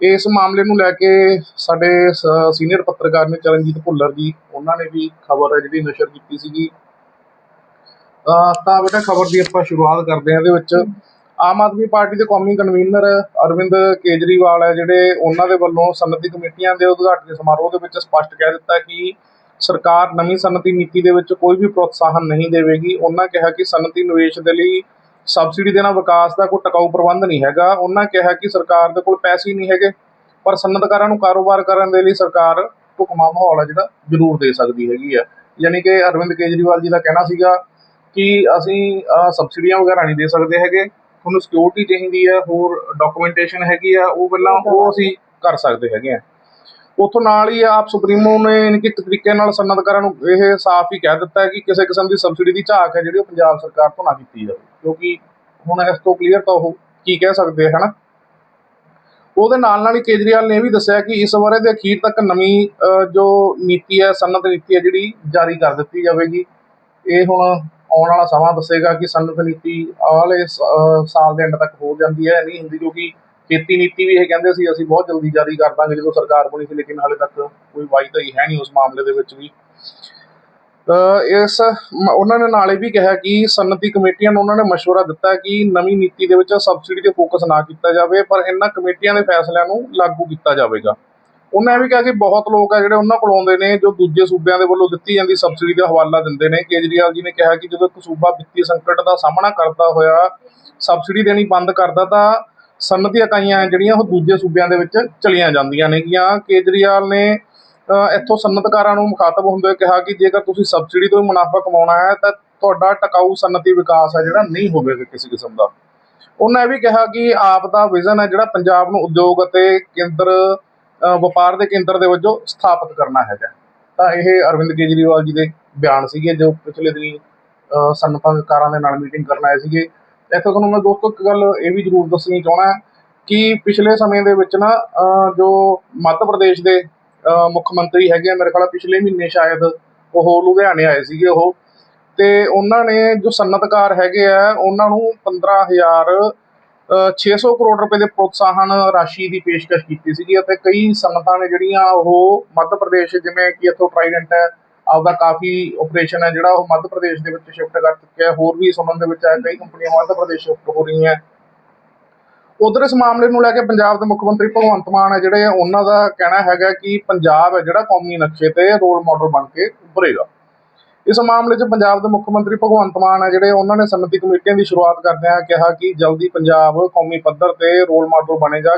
ਇਸ ਮਾਮਲੇ ਨੂੰ ਲੈ ਕੇ ਸਾਡੇ ਸੀਨੀਅਰ ਪੱਤਰਕਾਰ ਨੇ ਚਰਨਜੀਤ ਭੁੱਲਰ ਜੀ, ਉਹਨਾਂ ਨੇ ਵੀ ਖਬਰ ਹੈ ਜਿਹੜੀ ਨਸ਼ਰ ਕੀਤੀ ਸੀਗੀ। ਤਾਂ ਬੇਟਾ ਖਬਰ ਦੀ ਆਪਾਂ ਸ਼ੁਰੂਆਤ ਕਰਦੇ ਹਾਂ ਇਹਦੇ ਵਿੱਚ। ਆਮ ਆਦਮੀ ਪਾਰਟੀ ਦੇ ਕੌਮੀ ਕਨਵੀਨਰ ਅਰਵਿੰਦ ਕੇਜਰੀਵਾਲ ਹੈ, ਜਿਹੜੇ ਉਹਨਾਂ ਦੇ ਵੱਲੋਂ ਸਨਅਤੀ ਕਮੇਟੀਆਂ ਦੇ ਉਦਘਾਟਨੀ ਸਮਾਰੋਹ ਦੇ ਵਿੱਚ ਸਪਸ਼ਟ ਕਹਿ ਦਿੱਤਾ ਕਿ ਸਰਕਾਰ ਨਵੀਂ ਸਨਅਤੀ ਨੀਤੀ ਦੇ ਵਿੱਚ ਕੋਈ ਵੀ ਪ੍ਰੋਤਸਾਹਨ ਨਹੀਂ ਦੇਵੇਗੀ। ਉਹਨਾਂ ਕਿਹਾ ਕਿ ਸਨਅਤੀ ਨਿਵੇਸ਼ ਦੇ ਲਈ ਸਬਸਿਡੀ ਦੇਣਾ ਵਿਕਾਸ ਦਾ ਕੋਈ ਟਿਕਾਊ ਪ੍ਰਬੰਧ ਨਹੀਂ ਹੈਗਾ। ਉਹਨਾਂ ਕਿਹਾ ਕਿ ਸਰਕਾਰ ਦੇ ਕੋਲ ਪੈਸੇ ਹੀ ਨਹੀਂ ਹੈਗੇ, ਪਰ ਸਨਅਤਕਾਰਾਂ ਨੂੰ ਕਾਰੋਬਾਰ ਕਰਨ ਦੇ ਲਈ ਸਰਕਾਰ ਢੁਕਵਾਂ ਮਾਹੌਲ ਹੈ ਜਿਹੜਾ ਜ਼ਰੂਰ ਦੇ ਸਕਦੀ ਹੈਗੀ ਆ। ਯਾਨੀ ਕਿ ਅਰਵਿੰਦ ਕੇਜਰੀਵਾਲ ਜੀ ਦਾ ਕਹਿਣਾ ਸੀਗਾ ਕਿ ਅਸੀਂ ਸਬਸਿਡੀਆਂ ਵਗੈਰਾ ਨਹੀਂ ਦੇ ਸਕਦੇ ਹੈਗੇ। ਤੁਹਾਨੂੰ ਸਿਕਿਉਰਿਟੀ ਚਾਹੀਦੀ ਹੈ ਹੋਰ ਡਾਕੂਮੈਂਟੇਸ਼ਨ ਹੈਗੀ ਆ, ਉਹ ਪਹਿਲਾਂ ਉਹ ਅਸੀਂ ਕਰ ਸਕਦੇ ਹੈਗੇ ਆ। ਉਥੋਂ ਨਾਲ ਹੀ ਆਪ ਸੁਪਰੀਮੋ ਨੇ ਯਾਨੀ ਕਿ ਤਰੀਕੇ ਨਾਲ ਸਨਅਤਕਾਰਾਂ ਨੂੰ ਇਹ ਸਾਫ਼ ਹੀ ਕਹਿ ਦਿੱਤਾ ਕਿ ਕਿਸੇ ਕਿਸਮ ਦੀ ਸਬਸਿਡੀ ਦੀ ਝਾਕ ਹੈ ਜਿਹੜੀ ਉਹ ਪੰਜਾਬ ਸਰਕਾਰ ਤੋਂ ਨਾ ਕੀਤੀ ਜਾਵੇ। ਕਿਉਂਕਿ ਹੁਣ ਇਸ ਤੋਂ ਕਲੀਅਰ ਤਾਂ ਉਹ ਕੀ ਕਹਿ ਸਕਦੇ ਹਨ? ਉਹਦੇ ਨਾਲ ਨਾਲ ਹੀ ਕੇਜਰੀਵਾਲ ਨੇ ਇਹ ਵੀ ਦੱਸਿਆ ਕਿ ਇਸ ਵਾਰੇ ਦੇ ਅਖੀਰ ਤੱਕ ਨਵੀਂ ਜੋ ਨੀਤੀ ਹੈ, ਸਨਅਤ ਨੀਤੀ ਹੈ ਜਿਹੜੀ ਜਾਰੀ ਕਰ ਦਿੱਤੀ ਜਾਵੇਗੀ। ਇਹ ਹੁਣ ਆਉਣ ਵਾਲਾ ਸਮਾਂ ਦੱਸੇਗਾ ਕਿ ਸਨਅਤ ਨੀਤੀ ਆਲੇ ਸਾਲ ਦੇ ਐਂਡ ਤੱਕ ਹੋ ਜਾਂਦੀ ਹੈ ਨਹੀਂ ਹੁੰਦੀ, ਕਿਉਂਕਿ ਖੇਤੀ ਨੀਤੀ ਵੀ ਇਹ ਕਹਿੰਦੇ ਸੀ, ਅਸੀਂ ਬਹੁਤ ਜਲਦੀ ਜਾਰੀ ਕਰ ਦਾਂਗੇ ਜਦੋਂ ਸਰਕਾਰ ਬਣੀ ਸੀ, ਲੇਕਿਨ ਹਾਲੇ ਤੱਕ ਕੋਈ ਵਾਅਦਾ ਹੀ ਹੈ ਨਹੀਂ ਉਸ ਮਾਮਲੇ ਦੇ ਵਿੱਚ ਵੀ। ਇਸ ਉਹਨਾਂ ਨੇ ਨਾਲੇ ਵੀ ਕਿਹਾ ਕਿ ਸਨਅਤੀ ਕਮੇਟੀਆਂ ਨੂੰ ਉਹਨਾਂ ਨੇ ਮਸ਼ਵਰਾ ਦਿੱਤਾ ਕਿ ਨਵੀਂ ਨੀਤੀ ਦੇ ਵਿੱਚ ਸਬਸਿਡੀ ਤੇ ਫੋਕਸ ਨਾ ਕੀਤਾ ਜਾਵੇ, ਪਰ ਇਹਨਾਂ ਕਮੇਟੀਆਂ ਦੇ ਫੈਸਲਿਆਂ ਨੂੰ ਲਾਗੂ ਕੀਤਾ ਜਾਵੇਗਾ। ਉਹਨਾਂ ਇਹ ਵੀ ਕਿਹਾ ਕਿ ਬਹੁਤ ਲੋਕ ਆ ਜਿਹੜੇ ਉਹਨਾਂ ਕੋਲ ਆਉਂਦੇ ਨੇ, ਜੋ ਦੂਜੇ ਸੂਬਿਆਂ ਦੇ ਵੱਲੋਂ ਦਿੱਤੀ ਜਾਂਦੀ ਸਬਸਿਡੀ ਦਾ ਹਵਾਲਾ ਦਿੰਦੇ ਨੇ। ਕੇਜਰੀਵਾਲ ਜੀ ਨੇ ਕਿਹਾ ਕਿ ਜਦੋਂ ਇੱਕ ਸੂਬਾ ਵਿੱਤੀ ਸੰਕਟ ਦਾ ਸਾਹਮਣਾ ਕਰਦਾ ਹੋਇਆ, ਸਬਸਿਡੀ ਦੇਣੀ ਬੰਦ ਕਰਦਾ, ਤਾਂ ਸਨਅਤੀ ਇਕਾਈਆਂ ਜਿਹੜੀਆਂ ਉਹ ਦੂਜੇ ਸੂਬਿਆਂ ਦੇ ਵਿੱਚ ਚਲੀਆਂ ਜਾਂਦੀਆਂ ਨੇਗੀਆਂ। ਕੇਜਰੀਵਾਲ ਨੇ ਇੱਥੋਂ ਸਨਅਤਕਾਰਾਂ ਨੂੰ ਮੁਖਾਤਬ ਹੁੰਦੇ ਹੋਏ ਕਿਹਾ ਕਿ ਜੇਕਰ ਤੁਸੀਂ ਸਬਸਿਡੀ ਤੋਂ ਹੀ ਮੁਨਾਫਾ ਕਮਾਉਣਾ ਹੈ, ਤਾਂ ਤੁਹਾਡਾ ਟਿਕਾਊ ਸਨਅਤੀ ਵਿਕਾਸ ਹੈ, ਜਿਹੜਾ ਨਹੀਂ ਹੋਵੇਗਾ ਕਿਸੇ ਕਿਸਮ ਦਾ। ਉਹਨਾਂ ਇਹ ਵੀ ਕਿਹਾ ਕਿ ਆਪ ਦਾ ਵਿਜ਼ਨ ਹੈ ਜਿਹੜਾ ਪੰਜਾਬ ਨੂੰ ਉਦਯੋਗ ਅਤੇ ਕੇਂਦਰ ਵਪਾਰ ਦੇ ਕੇਂਦਰ ਦੇ ਵਜੋਂ ਸਥਾਪਿਤ ਕਰਨਾ ਹੈਗਾ। ਤਾਂ ਇਹ ਅਰਵਿੰਦ ਕੇਜਰੀਵਾਲ ਜੀ ਦੇ ਬਿਆਨ ਸੀਗੇ, ਜੋ ਪਿਛਲੇ ਦਿਨੀ ਸਨਅਤਕਾਰਾਂ ਦੇ ਨਾਲ ਮੀਟਿੰਗ ਕਰਨ ਆਏ ਸੀਗੇ। ਇੱਥੇ ਤੁਹਾਨੂੰ ਮੈਂ ਦੋਸਤੋ ਇੱਕ ਗੱਲ ਇਹ ਵੀ ਜ਼ਰੂਰ ਦੱਸਣੀ ਚਾਹਣਾ ਕਿ ਪਿਛਲੇ ਸਮੇਂ ਦੇ ਵਿੱਚ ਨਾ ਜੋ ਮੱਧ ਪ੍ਰਦੇਸ਼ ਦੇ ਮੁੱਖ ਮੰਤਰੀ ਹੈਗੇ ਆ, ਮੇਰੇ ਖਿਆਲ ਪਿਛਲੇ ਮਹੀਨੇ ਸ਼ਾਇਦ ਉਹ ਲੁਧਿਆਣੇ ਆਏ ਸੀਗੇ ਉਹ, ਤੇ ਉਹਨਾਂ ਨੇ ਜੋ ਸਨਅਤਕਾਰ ਹੈਗੇ ਆ, ਉਹਨਾਂ ਨੂੰ 15000 ਅਹ 600 ਕਰੋੜ ਰੁਪਏ ਦੇ ਪ੍ਰੋਤਸਾਹਨ ਰਾਸ਼ੀ ਦੀ ਪੇਸ਼ਕਸ਼ ਕੀਤੀ ਸੀਗੀ ਅਤੇ ਕਈ ਸਨਅਤਾਂ ਨੇ ਜਿਹੜੀਆਂ ਉਹ ਮੱਧ ਪ੍ਰਦੇਸ਼ ਜਿਵੇਂ ਕਿ ਇੱਥੋਂ ਟ੍ਰਾਈਡੈਂਟ ਹੈ ਆਪਦਾ ਕਾਫੀ ਆਪਰੇਸ਼ਨ ਹੈ ਜਿਹੜਾ ਉਹ ਮੱਧ ਪ੍ਰਦੇਸ਼ ਦੇ ਵਿੱਚ ਸ਼ਿਫਟ ਕਰ ਚੁੱਕਿਆ ਹੈ। ਹੋਰ ਵੀ ਸੁਣਨ ਦੇ ਵਿੱਚ ਆਇਆ ਕਈ ਕੰਪਨੀਆਂ ਮੱਧ ਪ੍ਰਦੇਸ਼ ਸ਼ਿਫਟ ਹੋ ਰਹੀਆਂ ਉਧਰ ਇਸ ਮਾਮਲੇ ਨੂੰ ਲੈ ਕੇ ਪੰਜਾਬ ਦੇ ਮੁੱਖ ਮੰਤਰੀ ਭਗਵੰਤ ਮਾਨ ਹੈ ਜਿਹੜੇ ਉਹਨਾਂ ਦਾ ਕਹਿਣਾ ਹੈਗਾ ਕਿ ਪੰਜਾਬ ਹੈ ਜਿਹੜਾ ਕੌਮੀ ਨਕਸ਼ੇ ਤੇ ਰੋਲ ਮਾਡਲ ਬਣ ਕੇ ਉੱਭਰੇਗਾ। ਇਸ ਮਾਮਲੇ 'ਚ ਪੰਜਾਬ ਦੇ ਮੁੱਖ ਮੰਤਰੀ ਭਗਵੰਤ ਮਾਨ ਹੈ ਜਿਹੜੇ ਉਹਨਾਂ ਨੇ ਸਨਅਤੀ ਕਮੇਟੀਆਂ ਦੀ ਸ਼ੁਰੂਆਤ ਕਰਦਿਆਂ ਕਿਹਾ ਕਿ ਜਲਦੀ ਪੰਜਾਬ ਕੌਮੀ ਪੱਧਰ ਤੇ ਰੋਲ ਮਾਡਲ ਬਣੇਗਾ।